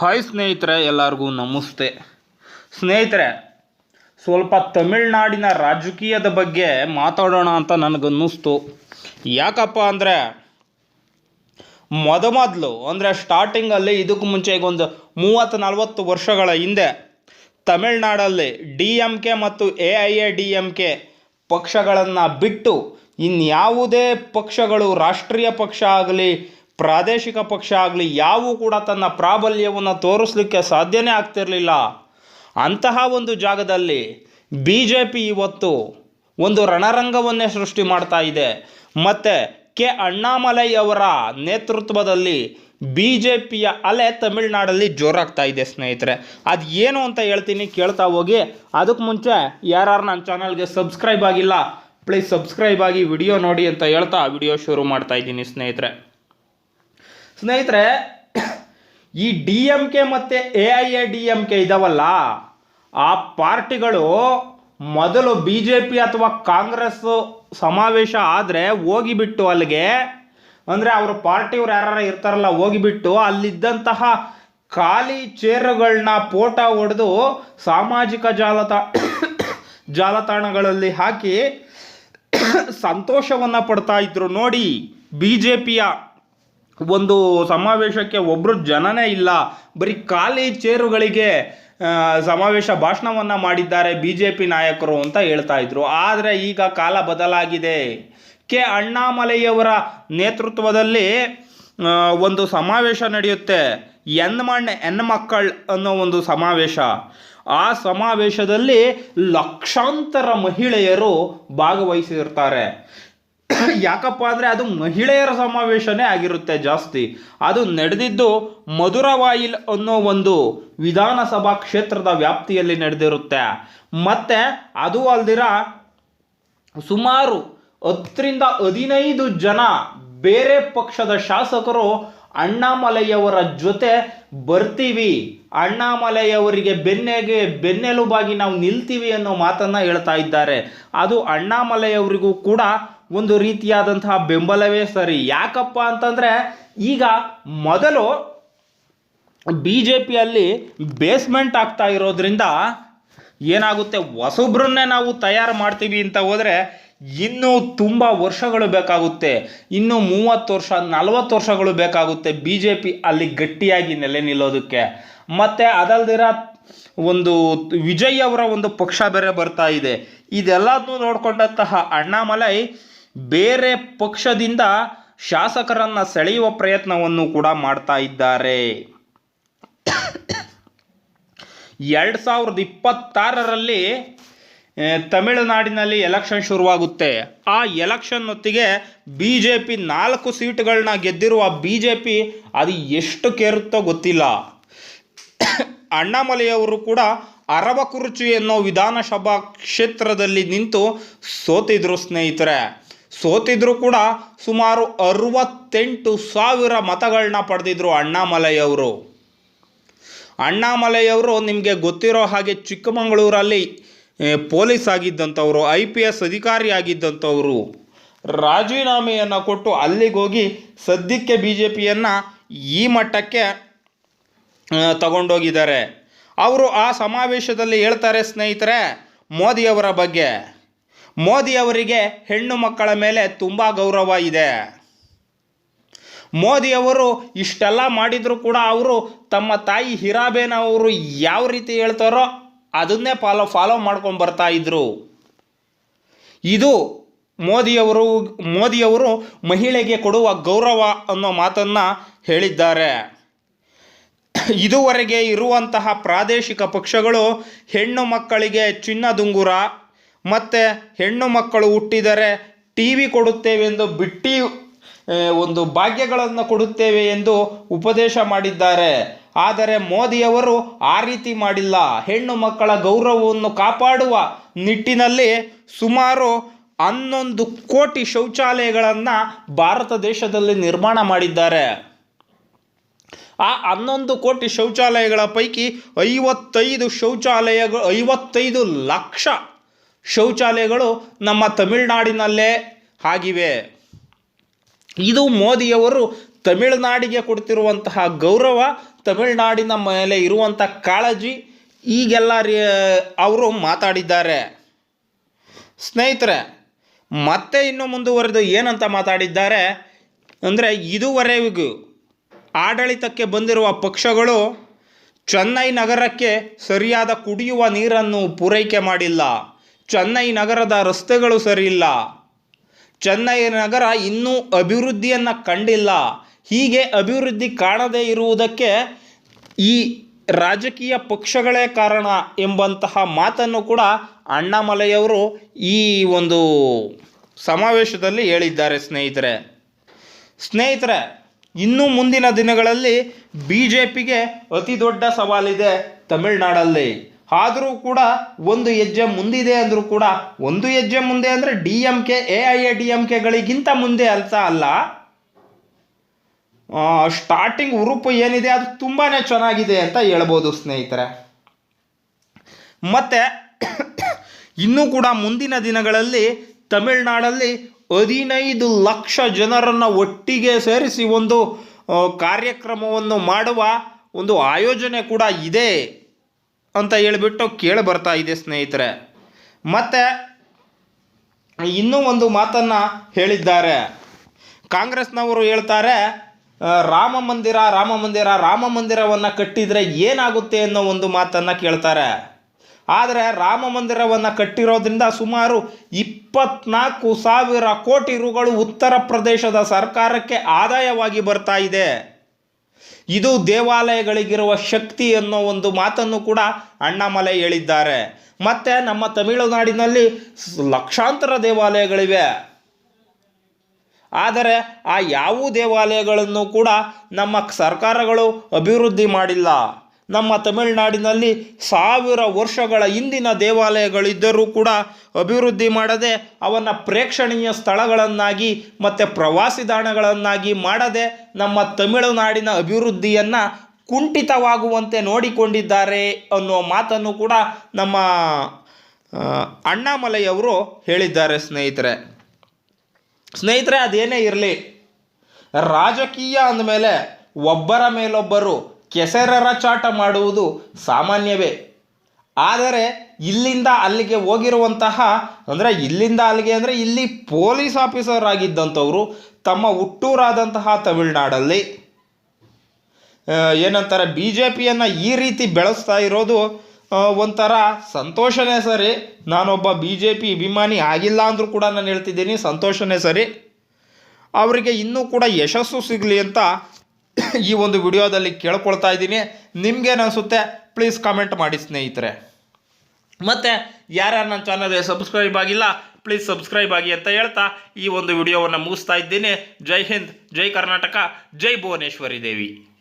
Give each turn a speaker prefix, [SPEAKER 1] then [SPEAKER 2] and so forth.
[SPEAKER 1] Hi ಸ್ನೇಹಿತರೆ, ಎಲ್ಲರಿಗೂ ನಮಸ್ತೆ. ಸ್ನೇಹಿತರೆ, ಸ್ವಲ್ಪ ತಮಿಳ್ನಾಡಿನ ರಾಜಕೀಯದ ಬಗ್ಗೆ ಮಾತಾಡೋಣ ಅಂತ ನನಗನ್ನಿಸ್ತು. ಯಾಕಪ್ಪ ಅಂದರೆ ಮೊದಮೊದಲು ಅಂದರೆ ಸ್ಟಾರ್ಟಿಂಗಲ್ಲಿ ಇದಕ್ಕೂ ಮುಂಚೆ ಈಗ ಒಂದು ಮೂವತ್ತು ನಲವತ್ತು ವರ್ಷಗಳ ಹಿಂದೆ, ತಮಿಳ್ನಾಡಲ್ಲಿ ಡಿ ಎಂ ಕೆ ಮತ್ತು A I A D M K ಪಕ್ಷಗಳನ್ನು ಬಿಟ್ಟು ಇನ್ಯಾವುದೇ ಪಕ್ಷಗಳು ರಾಷ್ಟ್ರೀಯ ಪಕ್ಷ ಆಗಲಿ ಪ್ರಾದೇಶಿಕ ಪಕ್ಷ ಆಗಲಿ, ಯಾವೂ ಕೂಡ ತನ್ನ ಪ್ರಾಬಲ್ಯವನ್ನು ತೋರಿಸಲಿಕ್ಕೆ ಸಾಧ್ಯನೇ ಆಗ್ತಿರಲಿಲ್ಲ. ಅಂತಹ ಒಂದು ಜಾಗದಲ್ಲಿ ಬಿ ಜೆ ಪಿ ಇವತ್ತು ಒಂದು ರಣರಂಗವನ್ನೇ ಸೃಷ್ಟಿ ಮಾಡ್ತಾ ಇದೆ. ಮತ್ತು ಕೆ. ಅಣ್ಣಾಮಲೈ ಅವರ ನೇತೃತ್ವದಲ್ಲಿ ಬಿ ಜೆ ಪಿಯ ಅಲೆ ತಮಿಳ್ನಾಡಲ್ಲಿ ಜೋರಾಗ್ತಾ ಇದೆ ಸ್ನೇಹಿತರೆ. ಅದು ಏನು ಅಂತ ಹೇಳ್ತೀನಿ ಕೇಳ್ತಾ ಹೋಗಿ. ಅದಕ್ಕೆ ಮುಂಚೆ ಯಾರು ನನ್ನ ಚಾನಲ್ಗೆ ಸಬ್ಸ್ಕ್ರೈಬ್ ಆಗಿಲ್ಲ, ಪ್ಲೀಸ್ ಸಬ್ಸ್ಕ್ರೈಬ್ ಆಗಿ ವಿಡಿಯೋ ನೋಡಿ ಅಂತ ಹೇಳ್ತಾ ವಿಡಿಯೋ ಶುರು ಮಾಡ್ತಾ ಇದ್ದೀನಿ ಸ್ನೇಹಿತರೆ. ಸ್ನೇಹಿತರೆ, ಈ ಡಿ ಎಂ ಕೆ ಮತ್ತು A I A D M K ಇದಾವಲ್ಲ, ಆ ಪಾರ್ಟಿಗಳು ಮೊದಲು ಬಿ ಜೆ ಪಿ ಅಥವಾ ಕಾಂಗ್ರೆಸ್ ಸಮಾವೇಶ ಆದರೆ ಹೋಗಿಬಿಟ್ಟು ಅಲ್ಲಿಗೆ, ಅಂದರೆ ಅವರು ಪಾರ್ಟಿಯವ್ರು ಯಾರು ಇರ್ತಾರಲ್ಲ ಹೋಗಿಬಿಟ್ಟು ಅಲ್ಲಿದ್ದಂತಹ ಖಾಲಿ ಚೇರುಗಳನ್ನ ಫೋಟೋ ಹೊಡೆದು ಸಾಮಾಜಿಕ ಜಾಲತಾ, ಜಾಲತಾಣಗಳಲ್ಲಿ ಹಾಕಿ ಸಂತೋಷವನ್ನು ಪಡ್ತಾ ಇದ್ರು ನೋಡಿ ಬಿ ಜೆ ಪಿಯ. ಒಂದು ಸಮಾವೇಶಕ್ಕೆ ಒಬ್ಬರು ಜನನೇ ಇಲ್ಲ. ಬರೀ ಖಾಲಿ ಚೇರುಗಳಿಗೆ ಸಮಾವೇಶ ಭಾಷಣವನ್ನು ಮಾಡಿದ್ದಾರೆ ಬಿ ಜೆ ಪಿ ನಾಯಕರು ಅಂತ ಹೇಳ್ತಾ ಇದ್ರು. ಆದರೆ ಈಗ ಕಾಲ ಬದಲಾಗಿದೆ. ಕೆ ಅಣ್ಣಾಮಲೈಯವರ ನೇತೃತ್ವದಲ್ಲಿ ಒಂದು ಸಮಾವೇಶ ನಡೆಯುತ್ತೆ. ಎನ್ ಮಣ್ಣೆ ಎನ್ ಮಕ್ಕಳ್ ಅನ್ನೋ ಒಂದು ಸಮಾವೇಶ. ಆ ಸಮಾವೇಶದಲ್ಲಿ ಲಕ್ಷಾಂತರ ಮಹಿಳೆಯರು ಭಾಗವಹಿಸಿರ್ತಾರೆ. ಯಾಕಪ್ಪ ಅಂದರೆ ಅದು ಮಹಿಳೆಯರ ಸಮಾವೇಶನೇ ಆಗಿರುತ್ತೆ ಜಾಸ್ತಿ. ಅದು ನಡೆದಿದ್ದು ಮಧುರವಾಯಿಲ್ ಅನ್ನೋ ಒಂದು ವಿಧಾನಸಭಾ ಕ್ಷೇತ್ರದ ವ್ಯಾಪ್ತಿಯಲ್ಲಿ ನಡೆದಿರುತ್ತೆ. ಮತ್ತೆ ಅದು ಅಲ್ದಿರ ಸುಮಾರು ಹತ್ತರಿಂದ ಹದಿನೈದು ಜನ ಬೇರೆ ಪಕ್ಷದ ಶಾಸಕರು ಅಣ್ಣಾಮಲೆಯವರ ಜೊತೆ ಬರ್ತೀವಿ. ಅಣ್ಣಾಮಲೆಯವರಿಗೆ ಬೆನ್ನೆಗೆ ಬೆನ್ನೆಲುಬಾಗಿ ನಾವು ನಿಲ್ತೀವಿ ಅನ್ನೋ ಮಾತನ್ನ ಹೇಳ್ತಾ ಇದ್ದಾರೆ. ಅದು ಅಣ್ಣಾಮಲೆಯವರಿಗೂ ಕೂಡ ಒಂದು ರೀತಿಯಾದಂತಹ ಬೆಂಬಲವೇ ಸರಿ. ಯಾಕಪ್ಪ ಅಂತಂದರೆ ಈಗ ಮೊದಲು ಬಿ ಜೆ ಪಿಯಲ್ಲಿ ಬೇಸ್ಮೆಂಟ್ ಆಗ್ತಾ ಇರೋದ್ರಿಂದ ಏನಾಗುತ್ತೆ? ಹೊಸಬ್ರನ್ನೇ ನಾವು ತಯಾರು ಮಾಡ್ತೀವಿ ಅಂತ ಹೋದರೆ ಇನ್ನೂ ತುಂಬ ವರ್ಷಗಳು ಬೇಕಾಗುತ್ತೆ. ಇನ್ನೂ ಮೂವತ್ತು ವರ್ಷ, ನಲವತ್ತು ವರ್ಷಗಳು ಬೇಕಾಗುತ್ತೆ ಬಿ ಜೆ ಪಿ ಅಲ್ಲಿ ಗಟ್ಟಿಯಾಗಿ ನೆಲೆ ನಿಲ್ಲೋದಕ್ಕೆ. ಮತ್ತು ಅದಲ್ದಿರ ಒಂದು ವಿಜಯ್ ಅವರ ಒಂದು ಪಕ್ಷ ಬೇರೆ ಬರ್ತಾ ಇದೆ. ಇದೆಲ್ಲದನ್ನೂ ನೋಡಿಕೊಂಡಂತಹ ಅಣ್ಣಾಮಲೈ ಬೇರೆ ಪಕ್ಷದಿಂದ ಶಾಸಕರನ್ನು ಸೆಳೆಯುವ ಪ್ರಯತ್ನವನ್ನು ಕೂಡ ಮಾಡ್ತಾ ಇದ್ದಾರೆ. ಎರಡು ಸಾವಿರದ ಇಪ್ಪತ್ತಾರರಲ್ಲಿ ತಮಿಳುನಾಡಿನಲ್ಲಿ ಎಲೆಕ್ಷನ್ ಶುರುವಾಗುತ್ತೆ. ಆ ಎಲೆಕ್ಷನ್ ಹೊತ್ತಿಗೆ ಬಿ ಜೆ ಪಿ ನಾಲ್ಕು ಸೀಟುಗಳನ್ನ ಗೆದ್ದಿರುವ ಬಿ ಜೆ ಪಿ ಅದು ಎಷ್ಟು ಕೇರುತ್ತೋ ಗೊತ್ತಿಲ್ಲ. ಅಣ್ಣಾಮಲೆಯವರು ಕೂಡ ಅರವಕುರುಚಿ ಎನ್ನೋ ವಿಧಾನಸಭಾ ಕ್ಷೇತ್ರದಲ್ಲಿ ನಿಂತು ಸೋತಿದ್ರು ಸ್ನೇಹಿತರೆ. ಸೋತಿದ್ರು ಕೂಡ ಸುಮಾರು ಅರವತ್ತೆಂಟು ಸಾವಿರ ಮತಗಳನ್ನ ಪಡೆದಿದ್ರು ಅಣ್ಣಾಮಲೈಯವರು. ಅಣ್ಣಾಮಲೈಯವರು ನಿಮಗೆ ಗೊತ್ತಿರೋ ಹಾಗೆ ಚಿಕ್ಕಮಗಳೂರಲ್ಲಿ ಪೊಲೀಸ್ ಆಗಿದ್ದಂಥವರು, ಐ ಪಿ ಎಸ್ ಅಧಿಕಾರಿ ಆಗಿದ್ದಂಥವರು. ರಾಜೀನಾಮೆಯನ್ನು ಕೊಟ್ಟು ಅಲ್ಲಿಗೆ ಹೋಗಿ ಸದ್ಯಕ್ಕೆ ಬಿ ಜೆ ಪಿಯನ್ನು ಈ ಮಟ್ಟಕ್ಕೆ ತಗೊಂಡೋಗಿದ್ದಾರೆ. ಅವರು ಆ ಸಮಾವೇಶದಲ್ಲಿ ಹೇಳ್ತಾರೆ ಸ್ನೇಹಿತರೆ ಮೋದಿಯವರ ಬಗ್ಗೆ. ಮೋದಿಯವರಿಗೆ ಹೆಣ್ಣು ಮಕ್ಕಳ ಮೇಲೆ ತುಂಬ ಗೌರವ ಇದೆ. ಮೋದಿಯವರು ಇಷ್ಟೆಲ್ಲ ಮಾಡಿದರೂ ಕೂಡ ಅವರು ತಮ್ಮ ತಾಯಿ ಹಿರಾಬೇನ್ ಅವರು ಯಾವ ರೀತಿ ಹೇಳ್ತಾರೋ ಅದನ್ನೇ ಫಾಲೋ ಫಾಲೋ ಮಾಡ್ಕೊಂಡು ಬರ್ತಾ ಇದ್ರು. ಇದು ಮೋದಿಯವರು ಮೋದಿಯವರು ಮಹಿಳೆಗೆ ಕೊಡುವ ಗೌರವ ಅನ್ನೋ ಮಾತನ್ನು ಹೇಳಿದ್ದಾರೆ. ಇದುವರೆಗೆ ಇರುವಂತಹ ಪ್ರಾದೇಶಿಕ ಪಕ್ಷಗಳು ಹೆಣ್ಣು ಮಕ್ಕಳಿಗೆ ಚಿನ್ನದುಂಗುರ ಮತ್ತು ಹೆಣ್ಣು ಮಕ್ಕಳು ಹುಟ್ಟಿದರೆ ಟಿ ವಿ ಕೊಡುತ್ತೇವೆ ಎಂದು ಬಿಟ್ಟಿ ಒಂದು ಭಾಗ್ಯಗಳನ್ನು ಕೊಡುತ್ತೇವೆ ಎಂದು ಉಪದೇಶ ಮಾಡಿದ್ದಾರೆ. ಆದರೆ ಮೋದಿಯವರು ಆ ರೀತಿ ಮಾಡಿಲ್ಲ. ಹೆಣ್ಣು ಮಕ್ಕಳ ಗೌರವವನ್ನು ಕಾಪಾಡುವ ನಿಟ್ಟಿನಲ್ಲಿ ಸುಮಾರು ಹನ್ನೊಂದು ಕೋಟಿ ಶೌಚಾಲಯಗಳನ್ನು ಭಾರತ ದೇಶದಲ್ಲಿ ನಿರ್ಮಾಣ ಮಾಡಿದ್ದಾರೆ. ಆ ಹನ್ನೊಂದು ಕೋಟಿ ಶೌಚಾಲಯಗಳ ಪೈಕಿ ಐವತ್ತೈದು ಶೌಚಾಲಯಗಳು, ಐವತ್ತೈದು ಲಕ್ಷ ಶೌಚಾಲಯಗಳು ನಮ್ಮ ತಮಿಳುನಾಡಿನಲ್ಲೇ ಆಗಿವೆ. ಇದು ಮೋದಿಯವರು ತಮಿಳುನಾಡಿಗೆ ಕೊಡ್ತಿರುವಂತಹ ಗೌರವ, ತಮಿಳುನಾಡಿನ ಮೇಲೆ ಇರುವಂಥ ಕಾಳಜಿ, ಈಗೆಲ್ಲ ಅವರು ಮಾತಾಡಿದ್ದಾರೆ. ಸ್ನೇಹಿತರೆ, ಮತ್ತೆ ಇನ್ನು ಮುಂದುವರೆದು ಏನಂತ ಮಾತಾಡಿದ್ದಾರೆ? ಅಂದರೆ ಇದುವರೆಗೂ ಆಡಳಿತಕ್ಕೆ ಬಂದಿರುವ ಪಕ್ಷಗಳು ಚೆನ್ನೈ ನಗರಕ್ಕೆ ಸರಿಯಾದ ಕುಡಿಯುವ ನೀರನ್ನು ಪೂರೈಕೆ ಮಾಡಿಲ್ಲ. ಚೆನ್ನೈ ನಗರದ ರಸ್ತೆಗಳು ಸರಿಯಿಲ್ಲ. ಚೆನ್ನೈ ನಗರ ಇನ್ನೂ ಅಭಿವೃದ್ಧಿಯನ್ನು ಕಂಡಿಲ್ಲ. ಹೀಗೆ ಅಭಿವೃದ್ಧಿ ಕಾಣದೇ ಇರುವುದಕ್ಕೆ ಈ ರಾಜಕೀಯ ಪಕ್ಷಗಳೇ ಕಾರಣ ಎಂಬಂತಹ ಮಾತನ್ನು ಕೂಡ ಅಣ್ಣಾಮಲೆಯವರು ಈ ಒಂದು ಸಮಾವೇಶದಲ್ಲಿ ಹೇಳಿದ್ದಾರೆ ಸ್ನೇಹಿತರೆ. ಸ್ನೇಹಿತರೆ, ಇನ್ನು ಮುಂದಿನ ದಿನಗಳಲ್ಲಿ ಬಿ ಜೆ ಪಿಗೆ ಅತಿ ದೊಡ್ಡ ಸವಾಲಿದೆ ತಮಿಳುನಾಡಲ್ಲಿ. ಆದರೂ ಕೂಡ ಒಂದು ಹೆಜ್ಜೆ ಮುಂದಿದೆ ಅಂದರೂ ಕೂಡ ಒಂದು ಹೆಜ್ಜೆ ಮುಂದೆ ಅಂದರೆ D M K, A I A, D M ಕೆಗಳಿಗಿಂತ ಮುಂದೆ ಅರ್ಥ ಅಲ್ಲ. ಸ್ಟಾರ್ಟಿಂಗ್ ಉರುಪು ಏನಿದೆ ಅದು ತುಂಬಾ ಚೆನ್ನಾಗಿದೆ ಅಂತ ಹೇಳ್ಬೋದು ಸ್ನೇಹಿತರೆ. ಮತ್ತು ಇನ್ನೂ ಕೂಡ ಮುಂದಿನ ದಿನಗಳಲ್ಲಿ ತಮಿಳುನಾಡಲ್ಲಿ ಹದಿನೈದು ಲಕ್ಷ ಜನರನ್ನು ಒಟ್ಟಿಗೆ ಸೇರಿಸಿ ಒಂದು ಕಾರ್ಯಕ್ರಮವನ್ನು ಮಾಡುವ ಒಂದು ಆಯೋಜನೆ ಕೂಡ ಇದೆ. ಅಂತ ಹೇಳಿಬಿಟ್ಟು ಕೇಳಿ ಬರ್ತಾ ಇದೆ ಸ್ನೇಹಿತರೆ. ಮತ್ತು ಇನ್ನೂ ಒಂದು ಮಾತನ್ನು ಹೇಳಿದ್ದಾರೆ. ಕಾಂಗ್ರೆಸ್ನವರು ಹೇಳ್ತಾರೆ ರಾಮ ಮಂದಿರ ರಾಮ ಮಂದಿರ, ರಾಮ ಮಂದಿರವನ್ನು ಕಟ್ಟಿದರೆ ಏನಾಗುತ್ತೆ ಅನ್ನೋ ಒಂದು ಮಾತನ್ನು ಕೇಳ್ತಾರೆ. ಆದರೆ ರಾಮ ಮಂದಿರವನ್ನು ಕಟ್ಟಿರೋದ್ರಿಂದ ಸುಮಾರು ಇಪ್ಪತ್ನಾಲ್ಕು ಸಾವಿರ ಕೋಟಿ ರುಗಳು ಉತ್ತರ ಪ್ರದೇಶದ ಸರ್ಕಾರಕ್ಕೆ ಆದಾಯವಾಗಿ ಬರ್ತಾ ಇದೆ. ಇದು ದೇವಾಲಯಗಳಿಗಿರುವ ಶಕ್ತಿ ಅನ್ನೋ ಒಂದು ಮಾತನ್ನು ಕೂಡ ಅಣ್ಣಾಮಲೆ ಹೇಳಿದ್ದಾರೆ. ಮತ್ತು ನಮ್ಮ ತಮಿಳುನಾಡಿನಲ್ಲಿ ಲಕ್ಷಾಂತರ ದೇವಾಲಯಗಳಿವೆ. ಆದರೆ ಆ ಯಾವ ದೇವಾಲಯಗಳನ್ನು ಕೂಡ ನಮ್ಮ ಸರ್ಕಾರಗಳು ಅಭಿವೃದ್ಧಿ ಮಾಡಿಲ್ಲ. ನಮ್ಮ ತಮಿಳುನಾಡಿನಲ್ಲಿ ಸಾವಿರ ವರ್ಷಗಳ ಹಿಂದಿನ ದೇವಾಲಯಗಳಿದ್ದರೂ ಕೂಡ ಅಭಿವೃದ್ಧಿ ಮಾಡದೆ ಅವನ್ನು ಪ್ರೇಕ್ಷಣೀಯ ಸ್ಥಳಗಳನ್ನಾಗಿ ಮತ್ತು ಪ್ರವಾಸಿ ತಾಣಗಳನ್ನಾಗಿ ಮಾಡದೆ ನಮ್ಮ ತಮಿಳುನಾಡಿನ ಅಭಿವೃದ್ಧಿಯನ್ನು ಕುಂಠಿತವಾಗುವಂತೆ ನೋಡಿಕೊಂಡಿದ್ದಾರೆ ಅನ್ನೋ ಮಾತನ್ನು ಕೂಡ ನಮ್ಮ ಅಣ್ಣಾಮಲೆಯವರು ಅಣ್ಣಾಮಲೈಯವರು ಹೇಳಿದ್ದಾರೆ ಸ್ನೇಹಿತರೆ. ಸ್ನೇಹಿತರೆ, ಅದೇನೇ ಇರಲಿ, ರಾಜಕೀಯ ಅಂದಮೇಲೆ ಒಬ್ಬರ ಮೇಲೊಬ್ಬರು ಕೆಸರರ ಚಾಟ ಮಾಡುವುದು ಸಾಮಾನ್ಯವೇ. ಆದರೆ ಇಲ್ಲಿಂದ ಅಲ್ಲಿಗೆ ಹೋಗಿರುವಂತಹ, ಅಂದರೆ ಇಲ್ಲಿಂದ ಅಲ್ಲಿಗೆ ಅಂದರೆ ಇಲ್ಲಿ ಪೊಲೀಸ್ ಆಫೀಸರ್ ಆಗಿದ್ದಂಥವರು ತಮ್ಮ ಹುಟ್ಟೂರಾದಂತಹ ತಮಿಳುನಾಡಲ್ಲಿ ಏನಂತಾರೆ ಬಿ ಜೆ ಪಿಯನ್ನು ಈ ರೀತಿ ಬೆಳೆಸ್ತಾ ಇರೋದು ಒಂಥರ ಸಂತೋಷನೇ ಸರಿ. ನಾನೊಬ್ಬ ಬಿ ಜೆ ಪಿ ಅಭಿಮಾನಿ ಆಗಿಲ್ಲ ಅಂದರೂ ಕೂಡ ನಾನು ಹೇಳ್ತಿದ್ದೀನಿ, ಸಂತೋಷನೇ ಸರಿ. ಅವರಿಗೆ ಇನ್ನೂ ಕೂಡ ಯಶಸ್ಸು ಸಿಗಲಿ ಅಂತ ಈ ಒಂದು ವಿಡಿಯೋದಲ್ಲಿ ಕೇಳ್ಕೊಳ್ತಾ ಇದ್ದೀನಿ. ನಿಮ್ಗೇನು ಅನಿಸುತ್ತೆ ಪ್ಲೀಸ್ ಕಾಮೆಂಟ್ ಮಾಡಿ ಸ್ನೇಹಿತರೆ. ಮತ್ತು, ಯಾರ್ಯಾರು ನನ್ನ ಚಾನಲ್ಗೆ ಸಬ್ಸ್ಕ್ರೈಬ್ ಆಗಿಲ್ಲ ಪ್ಲೀಸ್ ಸಬ್ಸ್ಕ್ರೈಬ್ ಆಗಿ ಅಂತ ಹೇಳ್ತಾ ಈ ಒಂದು ವಿಡಿಯೋವನ್ನು ಮುಗಿಸ್ತಾ ಇದ್ದೀನಿ. ಜೈ ಹಿಂದ್, ಜೈ ಕರ್ನಾಟಕ, ಜೈ ಭುವನೇಶ್ವರಿ ದೇವಿ.